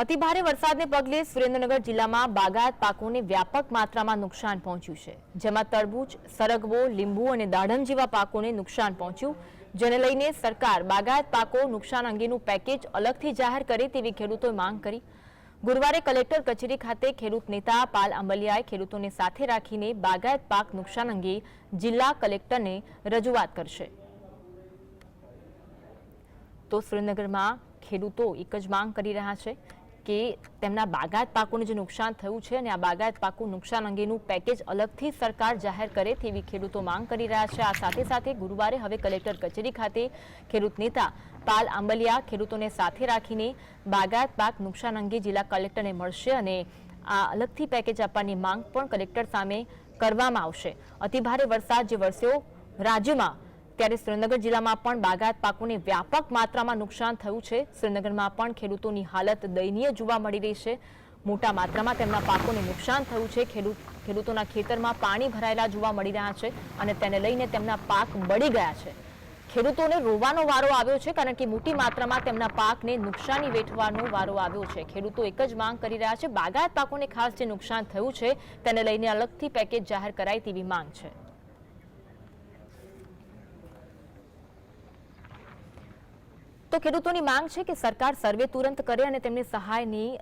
અતિભારે વરસાદને પગલે સુરેન્દ્રનગર જિલ્લામાં બાગાયત પાકોને વ્યાપક માત્રામાં નુકસાન પહોંચ્યું છે, જેમાં તરબૂચ, સરગવો, લીંબુ અને દાડમ જેવા પાકોને નુકસાન પહોંચ્યું. જેને લઈને સરકાર બાગાયત પાકો નુકસાન અંગેનું પેકેજ અલગથી જાહેર કરે તેવી ખેડૂતોએ માંગ કરી. ગુરુવારે કલેક્ટર કચેરી ખાતે ખેડૂત નેતા પાલ આંબલિયાએ ખેડૂતોને સાથે રાખીને બાગાયત પાક નુકસાન અંગે જિલ્લા કલેક્ટરને રજૂઆત કરશે. તો સુરેન્દ્રનગરમાં ખેડૂતો એક જ માંગ કરી રહ્યા છે કે તેમના બાગાયત પાકોને જે નુકસાન થયું છે અને આ બાગાયત પાકો નુકસાન અંગેનું પેકેજ અલગથી સરકાર જાહેર કરે તેવી ખેડૂતો માંગ કરી રહ્યા છે. આ સાથે સાથે ગુરુવારે હવે કલેક્ટર કચેરી ખાતે ખેડૂત નેતા પાલ આંબલિયા ખેડૂતોને સાથે રાખીને બાગાયત પાક નુકસાન અંગે જિલ્લા કલેક્ટરને મળશે અને આ અલગથી પેકેજ આપવાની માંગ પણ કલેક્ટર સામે કરવામાં આવશે. અતિભારે વરસાદ જે વરસ્યો રાજ્યમાં ત્યારે શ્રીનગર જિલ્લામાં પણ બાગાયત પાકોને વ્યાપક માત્રામાં નુકસાન થયું છે. શ્રીનગરમાં પણ ખેડૂતોની હાલત દયનીય જોવા મળી રહી છે. મોટા માત્રામાં તેમના પાકોને નુકસાન થયું છે. ખેડૂત, ખેડૂતોના ખેતરમાં પાણી ભરાયેલા જોવા મળી રહ્યા છે અને તેને લઈને તેમના પાક બળી ગયા છે. ખેડૂતોને રોવાનો વારો આવ્યો છે કારણ કે મોટી માત્રામાં તેમના પાકને નુકસાની વેઠવાનો વારો આવ્યો છે. ખેડૂતો એક જ માંગ કરી રહ્યા છે. બાગાયત પાકોને ખાસ જે નુકસાન થયું છે તેને લઈને અલગથી પેકેજ જાહેર કરાય તેવી માંગ છે. તો ખેડૂતોની માંગ છે કે સરકાર સર્વે તુરંત કરે અને તેમને સહાયની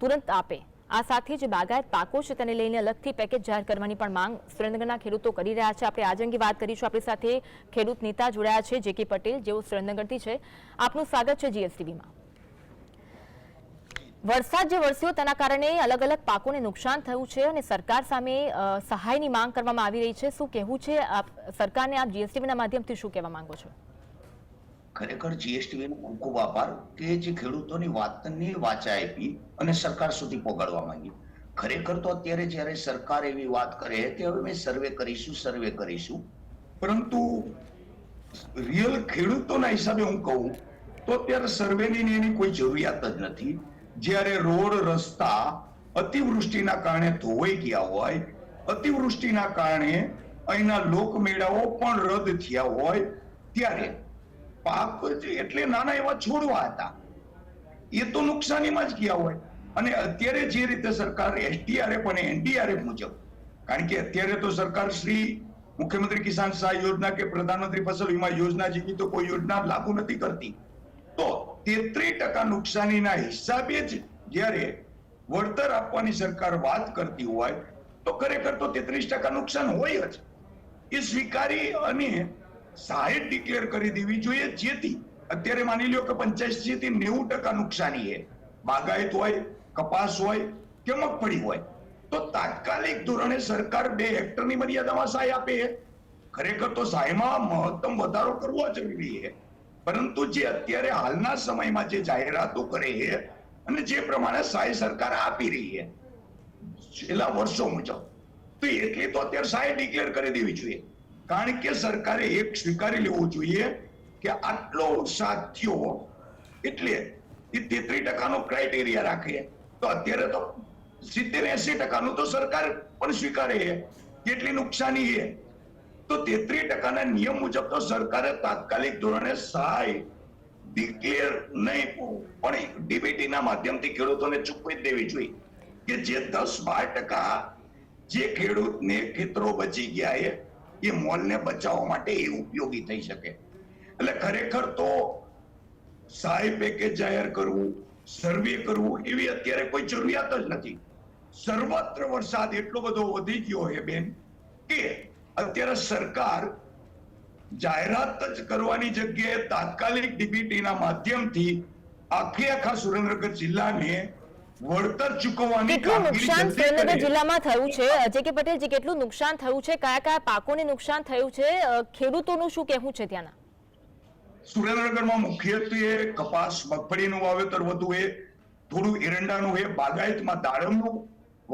તુરંત આપે. આ સાથે જે બાગાયત પાકો છે તેને લઈને અલગથી પેકેજ જાહેર કરવાની પણ માંગ સુરેન્દ્રનગરના ખેડૂતો કરી રહ્યા છે. આપણે આજ અંગે વાત કરીશું. આપણી સાથે ખેડૂત નેતા જોડાયા છે જે કે પટેલ, જેઓ સુરેન્દ્રનગરથી છે. આપનું સ્વાગત છે જીએસટીવીમાં. વરસાદ જે વરસ્યો તેના કારણે અલગ અલગ પાકોને નુકસાન થયું છે અને સરકાર સામે સહાયની માંગ કરવામાં આવી રહી છે. શું કહેવું છે? સરકારને આપ જીએસટીવીના માધ્યમથી શું કહેવા માંગો છો? ખરેખર જીએસટી નો ખૂબ ખૂબ કે જે ખેડૂતોની વાતની વાચા આપી અને સરકાર સુધી પહોંચાડવા માંગી. ખરેખર તો અત્યારે જ્યારે સરકાર એવી વાત કરે કે હવે મેં સર્વે કરીશું સર્વે કરીશું, પરંતુ રિયલ ખેડૂતોના હિસાબે હું કહું, તો અત્યારે સર્વેની એની કોઈ જરૂરિયાત જ નથી. જ્યારે રોડ, રસ્તા અતિવૃષ્ટિના કારણે ધોવાઈ ગયા હોય, અતિવૃષ્ટિના કારણે અહીંના લોકમેળાઓ પણ રદ થયા હોય, ત્યારે જ એટલે નાના એવા છોડવા હતા. એ તો નુકસાનીમાં જ ગયા હોય. અને અત્યારે જે રીતે સરકાર એસડીઆરએફ અને એનડીઆરએફ મુજબ, કારણ કે અત્યારે તો સરકાર શ્રી મુખ્યમંત્રી કિસાન સહાય યોજના કે પ્રધાનમંત્રી ફસલ વીમા યોજના જેવી તો કોઈ યોજના લાગુ નથી કરતી. તો તેત્રીસ ટકા નુકસાનીના હિસાબે જ જ્યારે વળતર આપવાની સરકાર વાત કરતી હોય, તો ખરેખર તો તેત્રીસ ટકા નુકસાન હોય જ. એ સ્વીકારી અને સહાય ડિક્લેર કરી દેવી જોઈએ જેથી. અત્યારે માની લ્યો કે પંચ્યાસી થી નેવું ટકા નુકસાની છે. બાગાયત હોય, કપાસ હોય, કે મગફળી હોય. તો તાત્કાલિક ધોરણે સરકાર બે હેક્ટરની મર્યાદામાં સહાય આપે છે. ખરેખર તો સહાયમાં મહત્તમ વધારો કરવો જરૂરી છે. પરંતુ જે અત્યારે હાલના સમયમાં જે જાહેરાતો કરે છે અને જે પ્રમાણે સહાય સરકાર આપી રહી છે. છેલ્લા વર્ષો મુજબ. તો એટલી તો અત્યારે સહાય ડિક્લેર કરી દેવી જોઈએ. કારણ કે સરકારે એક સ્વીકારી લેવું જોઈએ કે આટલો ઉત્સાહ થયો એટલે એ તેત્રીસ ટકાનો ક્રાઇટેરિયા રાખે. તો અત્યારે તો સિત્તેર એસી ટકાનું તો સરકાર પણ સ્વીકારે છે. કેટલી નુકસાની છે? તો તેત્રીસ ટકાના નિયમ મુજબ તો સરકારે તાત્કાલિક ધોરણે સહાય ડિક્લેર નહીં પણ ડીબીટીના માધ્યમથી ખેડૂતોને ચૂકવી દેવી જોઈએ કે જે દસ બાર ટકા જે ખેડૂતને ખેતરો બચી ગયા છે એ મોલને બચાવવા માટે એ ઉપયોગી થઈ શકે. એટલે ખરેખર તો સહાય પેકેજ જાહેર કરવું સર્વે કરવું એવી અત્યારે કોઈ જરૂરિયાત જ નથી. સર્વત્ર વરસાદ એટલો બધો વધી ગયો છે બેન કે અત્યારે સરકાર જાહેરાત જ કરવાની જગ્યાએ તાત્કાલિક ડીબીટીના માધ્યમથી આખે આખા સુરેન્દ્રનગર જિલ્લાને વળતર ચૂકવવાની કેટલું નુકસાન સુરેન્દ્રનગર જિલ્લામાં થયું છે? અજય કે પટેલ જે કેટલું નુકસાન થયું છે? કયા કયા પાકોને નુકસાન થયું છે? ખેડૂતોનું શું કહેવું છે ત્યાંના? સુરેન્દ્રનગરમાં મુખ્યત્વે કપાસ મગફળીનું વાવેતર વધુ એ થોડું એરંડાનું એ બાગાયતમાં દાડમનું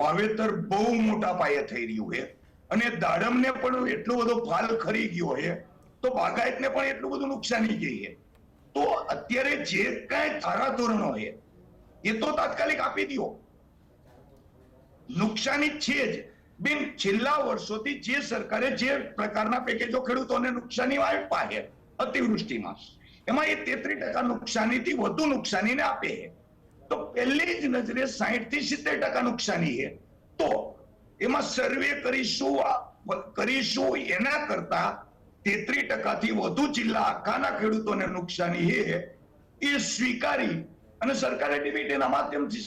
વાવેતર બહુ મોટા પાયે થઈ રહ્યું છે. અને દાડમને પણ એટલો બધો ફાલ ખરી ગયો છે. તો બાગાયતને પણ એટલું બધું નુકસાની ગઈ છે. તો અત્યારે જે કાંઈ ધારા ધોરણો છે એ તો તાત્કાલિક આપી દો નુકસાની છે જ બેન છેલ્લા વર્ષોથી જે સરકારે જે પ્રકારના પેકેજો ખેડૂતોને નુકસાની આપ્યા છે અતિવૃષ્ટિમાં એમાં એ તેત્રીસ ટકા નુકસાનીથી વધુ નુકસાનીને આપે છે તો પહેલી જ નજરે સાહીઠથી સિત્તેર ટકા નુકસાની છે તો એમાં સર્વે કરીશું કરીશું એના કરતા તેત્રીસ ટકાથી વધુ જિલ્લા આખાના ખેડૂતોને નુકસાની છે એ સ્વીકારી અને સરકારે ડીબીટીના માધ્યમથી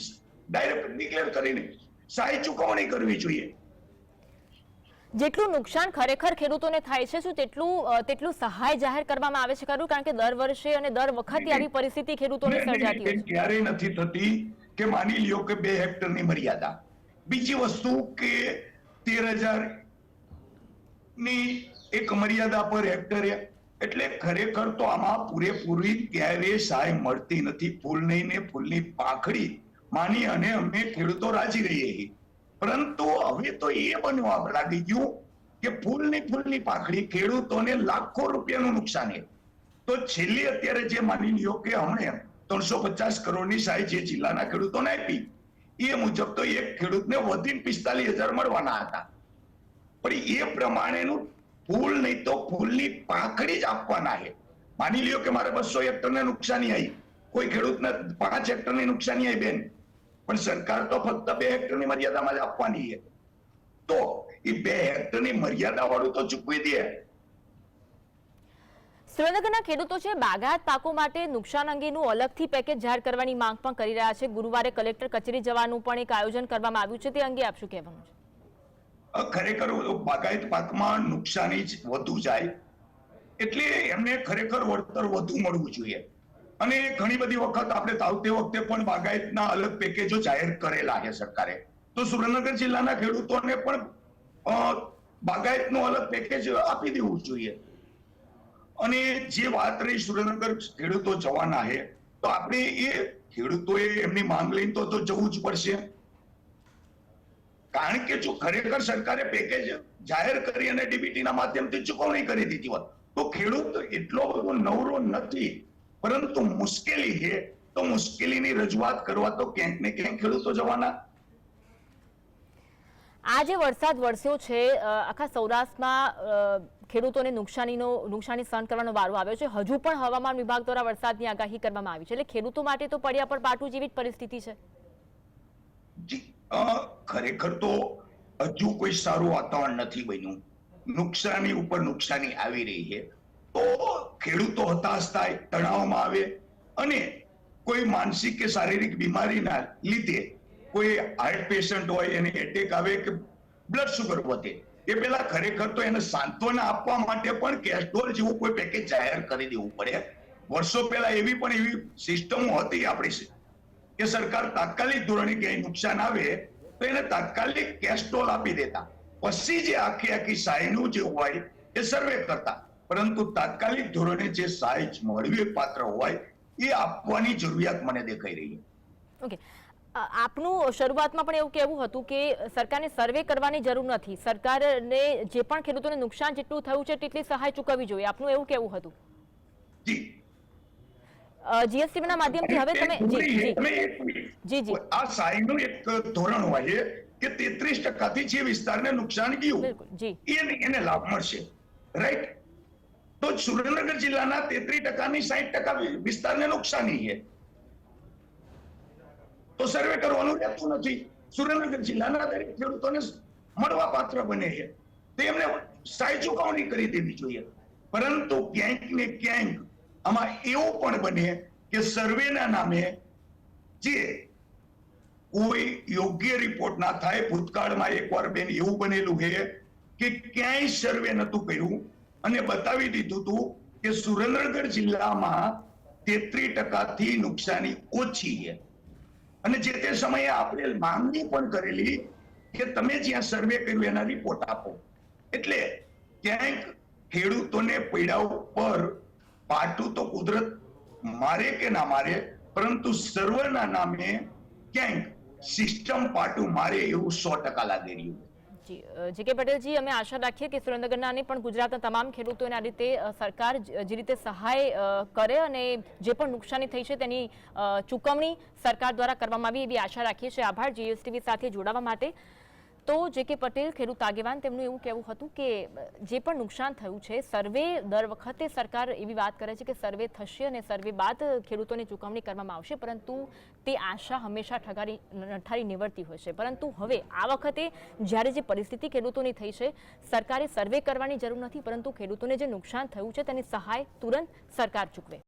ડાયરેક્ટ ડિક્લેર કરીને સહાય ચૂકવણી કરવી જોઈએ. જેટલું નુકસાન ખરેખર ખેડૂતોને થાય છે શું તેટલું તેટલું સહાય જાહેર કરવામાં આવે છે ખરું? કારણ કે દર વર્ષે અને દર વખતે આવી પરિસ્થિતિ ખેડૂતોને સર્જાતી હોય નહીં, ક્યારેય નથી થતી કે માની લ્યો કે બે હેક્ટરની મર્યાદા. બીજી વસ્તુ કે તેર હજારની એક મર્યાદા પર હેક્ટરે એટલે ખરેખર તો આમાં પૂરેપૂરી ક્યારે સહાય મળતી નથી. ફૂલની ને ફૂલની પાંખડી માની અને અમે ખેડૂતો રાજી રહીએ પરંતુ હવે તો એ બનવા લાગી ગયું કે ફૂલની ફૂલની પાંખડી ખેડૂતોને લાખો રૂપિયાનું નુકસાન છે. તો છેલ્લી અત્યારે જે માની લ્યો કે હમણે ત્રણસો પચાસ કરોડની સહાય જે જિલ્લાના ખેડૂતોને આપી, એ મુજબ તો એક ખેડૂતને વધીને પિસ્તાલીસ હજાર મળવાના હતા. પણ એ પ્રમાણેનું ફૂલ નહીં તો ફૂલની પાંખડી જ આપવાના છે. માની લ્યો કે મારે બસો હેક્ટરને નુકસાની આવી કોઈ ખેડૂતને પાંચ હેક્ટરની નુકસાની આવી બેન. પણ સરકાર તો ફક્ત બે હેક્ટરની મર્યાદામાં જ આપવાની છે. તો એ બે હેક્ટરની મર્યાદા વાળું તો ચૂકવી દે. સુરેન્દ્રનગરના ખેડૂતો છે બાગાયત પાકો માટે નુકસાન અંગેનું અલગથી પેકેજ જાહેર કરવાની માંગ પણ કરી રહ્યા છે. ગુરુવારે કલેક્ટર કચેરી જવાનું પણ એક આયોજન કરવામાં આવ્યું છે. તે અંગે આપ શું કહેવાનું છે? ખરેખર બાગાયત પાકમાં નુકસાની જ વધુ જાય. એટલે એમને ખરેખર વળતર વધુ મળવું જોઈએ. અને ઘણી બધી વખત આપણે તાવતે વખતે પણ બાગાયતના અલગ પેકેજો જાહેર કરેલા છે સરકારે. તો સુરેન્દ્રનગર જિલ્લાના ખેડૂતોને પણ બાગાયતનું અલગ પેકેજ આપી દેવું જોઈએ. અને જે વાત રહી સુરેન્દ્રનગર ખેડૂતો જવાના છે, તો આપણે એ ખેડૂતોએ એમની માંગ લઈને તો જવું જ પડશે. કારણ કે જો ખરેખર સરકારે પેકેજ જાહેર કરી અને ડીબીટી ના માધ્યમથી ચૂકવણી કરી દીધી હોત તો ખેડૂત એટલો બધો નવરો નથી. પરંતુ મુશ્કેલી છે. તો મુશ્કેલીની રજૂઆત કરવા તો ક્યાંક ને ક્યાંક ખેડૂતો જવાના. આ જે વરસાદ વરસ્યો છે. આખા સૌરાષ્ટ્રમાં ખેડૂતોને નુકસાનીનો નુકસાની સહન કરવાનો વારો આવ્યો છે. હજુ પણ હવામાન વિભાગ દ્વારા વરસાદની આગાહી કરવામાં આવી છે. એટલે ખેડૂતો માટે તો પડ્યા પર પાટું જેવી જ પરિસ્થિતિ છે. જી, ખરેખર તો હજુ કોઈ સારું વાતાવરણ નથી બન્યું. નુકસાની ઉપર નુકસાની આવી રહી છે. તો ખેડૂતો હતાશ થાય, તણાવમાં આવે અને કોઈ માનસિક કે શારીરિક બીમારીના લીધે કોઈ હાર્ટ પેશન્ટ હોય, એને એટેક આવે કે બ્લડ શુગર વધે, એ પેલા ખરેખર તો એને સાંત્વના આપવા માટે પણ કેસ્ટોલ જેવું કોઈ પેકેજ જાહેર કરી દેવું પડે. વર્ષો પહેલા એવી પણ એવી સિસ્ટમો હતી આપણી કે સરકાર તાત્કાલિક ધોરણે ક્યાંય નુકસાન આવે તો એને તાત્કાલિક કેસ્ટોલ આપી દેતા. પછી જે આખી આખી સહાયનું જે હોય એ સર્વે કરતા. પરંતુ તાત્કાલિક ધોરણે જે સહાય મળવી પાત્ર હોય એ આપવાની જરૂરિયાત મને દેખાઈ રહી ઓકે આપનું શરૂઆતમાં પણ એવું કહેવું હતું કે સરકારને સર્વે કરવાની જરૂર નથી. સરકારને જે પણ ખેડૂતોને નુકસાન જેટલું થયું છે તેટલી સહાય ચૂકવવી જોઈએ. આપનું એવું કહેવું હતું. જી. જીએસટી ના માધ્યમથી હવે તમે જી જી. જી. આ સહાયનું એક ધોરણ હોય છે કે 33% થી જે વિસ્તારને નુકસાન ગયું જી. એને એને લાભ મળશે. રાઈટ તો સુરેન્દ્રનગર જિલ્લાના તેત્રીસ ટકાની સાહીઠ ટકા વિ- વિસ્તારને નુકસાની છે. તો સર્વે કરવાનું રહેતું નથી. સુરેન્દ્રનગર જિલ્લાના દરેક ખેડૂતોને મળવા પાત્ર બને છે. તેમને એમને ચુકવણી ચૂકવણી કરી દેવી જોઈએ. પરંતુ ક્યાંક ને ક્યાંક આમાં એવું પણ બને કે સર્વેના નામે જે કોઈ યોગ્ય રિપોર્ટ ના થાય, ભૂતકાળમાં એકવાર બેન એવું બનેલું છે કે ક્યાંય સર્વે નતું કર્યું અને બતાવી દીધું હતું કે સુરેન્દ્રનગર જિલ્લામાં તેત્રીસ ટકાથી નુકસાની ઓછી છે. અને જે તે સમયે આપણે માંગણી પણ કરેલી કે તમે જ્યાં સર્વે કર્યું એના રિપોર્ટ આપો. એટલે ક્યાંક ખેડૂતોને પૈડા ઉપર પાટું તો કુદરત. મારે કે ના મારે, પરંતુ સર્વના નામે ક્યાંક સિસ્ટમ પાટું મારે એવું સો ટકા લાગી રહ્યું જી કે પટેલજી, અમે આશા રાખીએ કે સુરેન્દ્રનગરના પણ ગુજરાતના તમામ ખેડૂતોને આ રીતે સરકાર જે રીતે સહાય કરે અને જે પણ નુકસાની થઈ છે તેની ચૂકવણી સરકાર દ્વારા કરવામાં આવી એવી આશા રાખીએ છીએ. આભાર. જીએસટીવી સાથે જોડાવા માટે. તો જે કે પટેલ, ખેડૂત આગેવાન, તેમનું એવું કહેવું હતું કે, જે પણ નુકસાન થયું છે, સર્વે દર વખતે સરકાર એવી વાત કરે છે કે સર્વે થશે અને સર્વે બાદ ખેડૂતોની ચૂકવણી કરવામાં આવશે, પરંતુ તે આશા હંમેશા ઠગારી, નઠારી નિવડતી હોય છે. પરંતુ હવે, આ વખતે જ્યારે જે પરિસ્થિતિ ખેડૂતોની થઈ છે, સરકારે સર્વે કરવાની જરૂર નથી, પરંતુ ખેડૂતોને જે નુકસાન થયું છે તેની સહાય તુરંત સરકાર ચૂકવે.